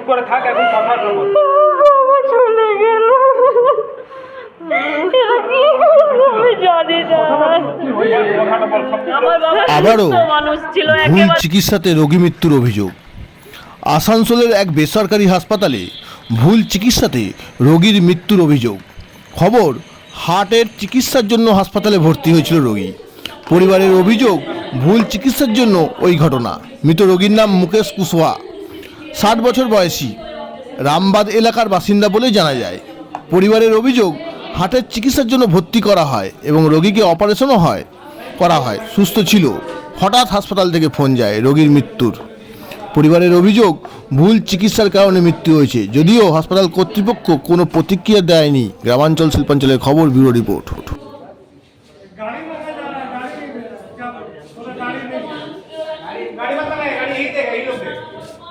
চুপ করে থাক এখন কথা বলব চলে গেল। আবারও ভুল চিকিৎসাতে রোগী মৃত্যুর অভিযোগ। আসানসোলের এক বেসরকারি হাসপাতালে ভুল চিকিৎসাতে রোগীর মৃত্যুর অভিযোগ। খবর হার্টের চিকিৎসার জন্য হাসপাতালে ভর্তি হয়েছিল রোগী। পরিবারের অভিযোগ ভুল চিকিৎসার জন্য ওই ঘটনা। মৃত রোগীর নাম মুকেশ কুশওয়া। ষাট বছর বয়সী রামবাদ এলাকার বাসিন্দা বলে জানা যায় পরিবারের অভিযোগ হার্টের চিকিৎসার জন্য ভর্তি করা হয় এবং রোগীকে অপারেশনও হয় করা হয় সুস্থ ছিল হঠাৎ হাসপাতাল থেকে ফোন যায় রোগীর মৃত্যুর পরিবারের অভিযোগ ভুল চিকিৎসার কারণে মৃত্যু হয়েছে যদিও হাসপাতাল কর্তৃপক্ষ কোনো প্রতিক্রিয়া দেয়নি গ্রামাঞ্চল শিল্পাঞ্চলের খবর ব্যুরো রিপোর্ট गाड़ी मत लगाए गाड़ी यही देगा यही लोग देगा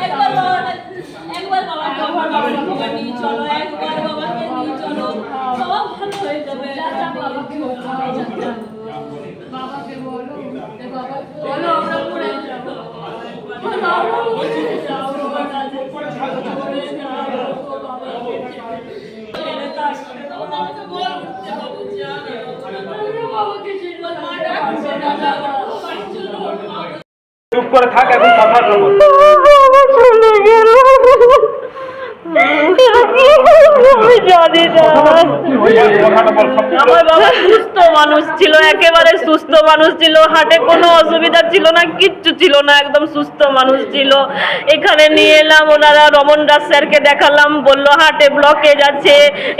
একবার বাবা একবার বাবাকে আমার বাবাকে নিয়ে চলো একবার বাবাকে নিয়ে চলো বাবা ভালো হয়ে যাবে বাবাকে বলো বলো আমরা যাও বাবাকে করে থাক এখন কথা আমার বাবা সুস্থ মানুষ ছিল একেবারে সুস্থ মানুষ ছিল হাটে কোনো অসুবিধা ছিল না কিচ্ছু ছিল না একদম সুস্থ মানুষ ছিল। এখানে নিয়ে এলাম ওনারা রমন দাস স্যারকে দেখালাম বলল হাটে ব্লকেজ আছে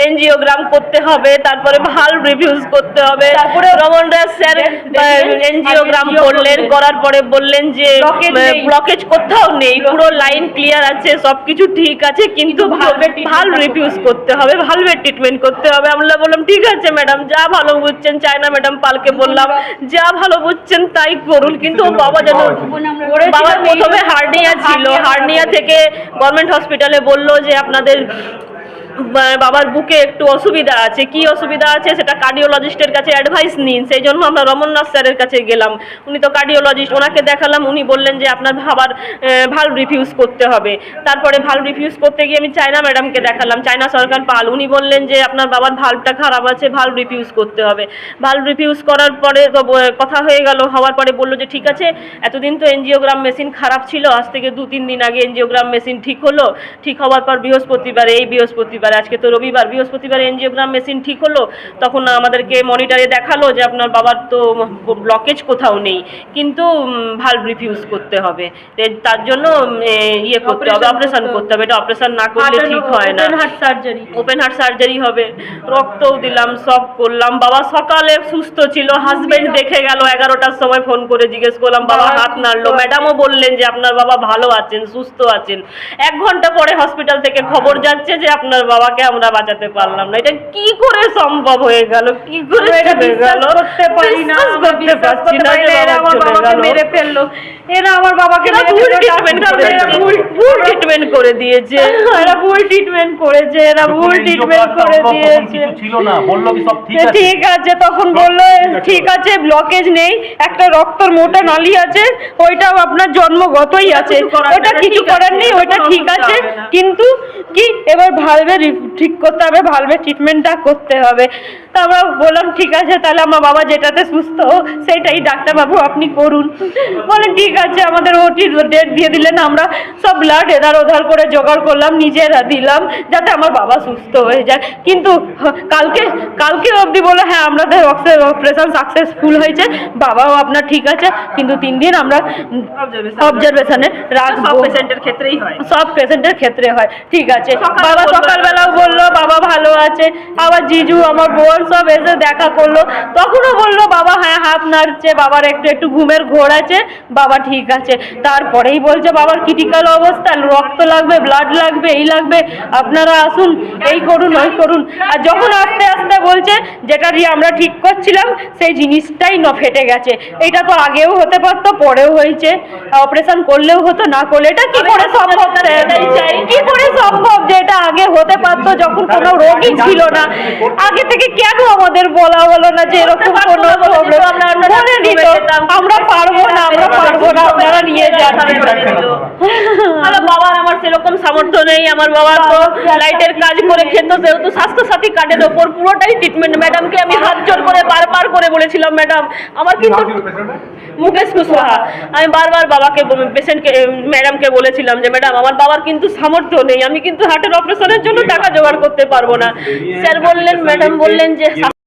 এনজিওগ্রাম করতে হবে তারপরে ভালো রিভিউজ করতে হবে। তারপরে রমন দাস স্যার এনজিওগ্রাম করলেন করার পরে বললেন যে ব্লকেজ কোথাও নেই পুরো লাইন ক্লিয়ার আছে সবকিছু ঠিক আছে কিন্তু ভালো রিভিউজ করতে হবে ভালভে ট্রিটমেন্ট করতে হবে। আমরা বললাম ঠিক আছে ম্যাডাম যা ভালো বুঝছেন চায়না ম্যাডাম পালকে বললাম যা ভালো বুঝছেন তাই করুন কিন্তু ও বাবা যেন বাবার প্রথমে হার্নিয়া ছিল হার্নিয়া থেকে গভর্নমেন্ট হসপিটালে বলল যে আপনাদের বাবার বুকে একটু অসুবিধা আছে। কি অসুবিধা আছে সেটা কার্ডিওলজিস্টের কাছে অ্যাডভাইস নিন। সেই জন্য আমরা রমননাথ স্যারের কাছে গেলাম। উনি তো কার্ডিওলজিস্ট ওনাকে দেখালাম। উনি বললেন যে আপনার ভাবার ভালো রিফিউজ করতে হবে। তারপরে ভালো রিফিউজ করতে গিয়ে আমি চায়না ম্যাডামকে দেখালাম, চায়না সরকার পাল। উনি বললেন যে আপনার বাবার ভালভটা খারাপ আছে ভালো রিফিউজ করতে হবে। ভালো রিফিউজ করার পরে তো কথা হয়ে গেল, হওয়ার পরে বলল যে ঠিক আছে, এতদিন তো এনজিওগ্রাম মেশিন খারাপ ছিল, আজ থেকে দু তিন দিন আগে এনজিওগ্রাম মেশিন ঠিক হলো। ঠিক হওয়ার পর বৃহস্পতিবার, এই বৃহস্পতিবার আজকে তো রবিবার বৃহস্পতিবার এনজিওগ্রাম মেশিন ঠিক হলো তখন আমাদেরকে মনিটারে দেখাল যে আপনার বাবার তো ব্লকেজ কোথাও নেই। কিন্তু ভালো রিফিউজ করতে হবে। তার জন্য ইয়ে করতে হবে অপারেশন করতে হবে। এটা অপারেশন না করলে ঠিক হয় না। Heart surgery open heart surgery হবে। রক্তও দিলাম সব করলাম। বাবা সকালে সুস্থ ছিল হাজবেন্ড দেখে গেল এগারোটার সময় ফোন করে জিজ্ঞেস করলাম বাবা হাত নাড়লো? ম্যাডামও বললেন যে আপনার বাবা ভালো আছেন সুস্থ আছেন। এক ঘণ্টা পরে হসপিটাল থেকে খবর যাচ্ছে যে আপনার বাবাকে আমরা বাঁচাতে পারলাম না। এটা কি করে সম্ভব হয়ে গেল? কি করে চলে গেল? করতে পারি না করতে পারছি না এরা আমার বাবাকে মেরে ফেলল। এরা আমার বাবাকে এরা ভুল ট্রিটমেন্ট করেছে। ভুল ট্রিটমেন্ট করে দিয়েছে। এরা ভুল ট্রিটমেন্ট করেছে এরা ভুল ট্রিটমেন্ট করে দিয়েছে। ছিল না বলল কি সব ঠিক আছে? ঠিক আছে তখন বলল ঠিক আছে। ব্লকেজ নেই একটা রক্তর মোটা নালি আছে ওইটাও আপনার জন্মগতই আছে। ওটা কিছু করার নেই ওইটা ঠিক আছে কিন্তু কি এবার ভালভে ঠিক করতে হবে ভালভে ট্রিটমেন্টটা করতে হবে। তা আমরা বললাম ঠিক আছে তাহলে আমার বাবা যেটাতে সুস্থ সেটাই ডাক্তারবাবু আপনি করুন। বলেন ঠিক আছে আমাদের ওটি ডেট দিয়ে দিলেন আমরা সব ব্লাড এধার ওধার করে জোগাড় করলাম নিজেরা দিলাম যাতে আমার বাবা সুস্থ হয়ে যায়। কিন্তু কালকে কালকে অবধি বলে হ্যাঁ আমাদের অপারেশন সাকসেসফুল হয়েছে বাবাও আপনার ঠিক আছে কিন্তু তিন দিন আমরা অবজারভেশনে রাখব। সব পেশেন্টের ক্ষেত্রেই হয়। সব পেশেন্টের ক্ষেত্রে হয় ঠিক আছে। বাবা সকালবেলা রাত্রিবেলাও বলল বাবা ভালো আছে। আবার জিজু আমার বোন সব এসে দেখা করল। তখনও বলল বাবা হ্যাঁ হাত নাড়ছে বাবার একটু একটু ঘুমের ঘোর আছে বাবা ঠিক আছে। তারপরেই বলছে বাবার ক্রিটিক্যাল অবস্থা রক্ত লাগবে ব্লাড লাগবে এই লাগবে আপনারা আসুন এই করুন ওই করুন। আর যখন আস্তে আস্তে বলছে যেটা দিয়ে আমরা ঠিক করছিলাম সেই জিনিসটাই ন ফেটে গেছে। এটা তো আগেও হতে পারতো পরেও হয়েছে। অপারেশন করলেও হতো না করলে এটা কি করে সম্ভব? কি করে সম্ভব যে এটা আগে হতে পারতো যখন কোনো রোগই ছিল না। আগে থেকে কেন আমাদের বলা হলো না যে এরকম কোনো প্রবলেম বলে দিত আমরা পারব না আমরা পারব না আপনারা নিয়ে যান। বাবার আমার সেরকম সামর্থ্য নেই আমার বাবা তো। লাইটের কাজ করে খেত যেহেতু স্বাস্থ্যসাথী কার্ডের ওপর পুরোটাই ট্রিটমেন্ট ম্যাডামকে আমি হাত জোর করে বারবার করে বলেছিলাম ম্যাডাম আমার কিন্তু মুকেশ কুশওয়াহা আমি বারবার বাবাকে পেশেন্টকে ম্যাডামকে বলেছিলাম যে ম্যাডাম আমার বাবার কিন্তু সামর্থ্য নেই। আমি কিন্তু হার্টের অপারেশনের জন্য টাকা জোগাড় করতে পারব না। স্যার বললেন ম্যাডাম বললেন যে